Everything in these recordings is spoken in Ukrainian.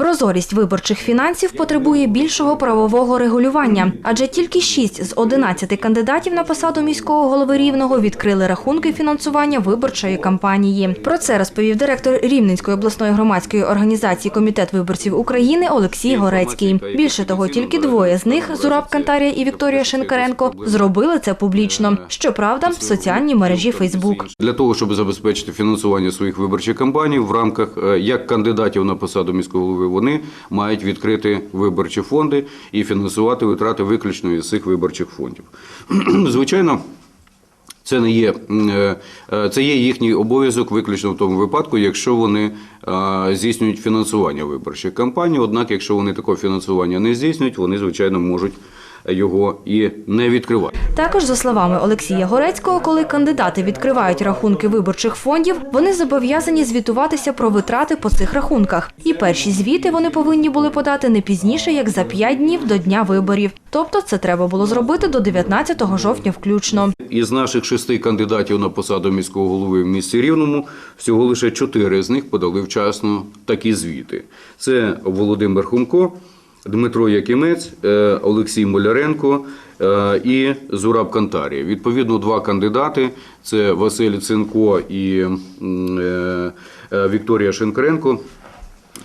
Прозорість виборчих фінансів потребує більшого правового регулювання, адже тільки 6 з 11 кандидатів на посаду міського голови Рівного відкрили рахунки фінансування виборчої кампанії. Про це розповів директор Рівненської обласної громадської організації Комітет виборців України Олексій Горецький. Більше того, тільки двоє з них Зураб Кантарія і Вікторія Шинкаренко зробили це публічно. Щоправда, в соціальній мережі Фейсбук. Для того, щоб забезпечити фінансування своїх виборчих кампаній в рамках е, як кандидатів на посаду міського голови, вони мають відкрити виборчі фонди і фінансувати витрати виключно із цих виборчих фондів. Звичайно. Це не є е, е, це є їхній обов'язок виключно в тому випадку, якщо вони е, здійснюють фінансування виборчих кампаній. Однак, якщо вони такого фінансування не здійснюють, вони звичайно можуть його і не відкривати. Також, за словами Олексія Горецького, коли кандидати відкривають рахунки виборчих фондів, вони зобов'язані звітуватися про витрати по цих рахунках. І перші звіти вони повинні були подати не пізніше, як за 5 днів до дня виборів. Тобто це треба було зробити до 19 жовтня включно. Із наших шести кандидатів на посаду міського голови в місті Рівному всього лише чотири з них подали вчасно такі звіти. Це Володимир Хумко, Дмитро Якимець, е, Олексій Моляренко е, і Зураб Кантарія. Відповідно, два кандидати це Василь Цинко і е, Вікторія Шенкренко.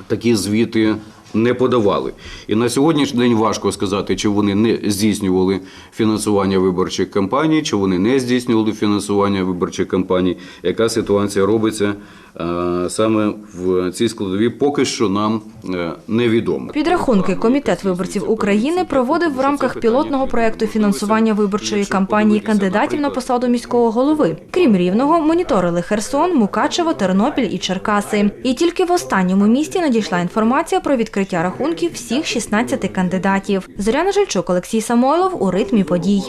такі звіти не подавали. І на сьогоднішній день важко сказати, чи вони не здійснювали фінансування виборчих кампаній, чи вони не здійснювали фінансування виборчих кампаній. Яка ситуація робиться е, саме в цій складовій, поки що нам е, невідомо. Підрахунки Комітет виборців України проводив в рамках пілотного проекту фінансування виборчої кампанії кандидатів на посаду міського голови. Крім рівного, моніторили Херсон, Мукачево, Тернопіль і Черкаси. І тільки в останньому місті надійшла інформація про відкриття рахунків всіх 16 кандидатів. Зоряна Жильчук, Олексій Самойлов у ритмі подій.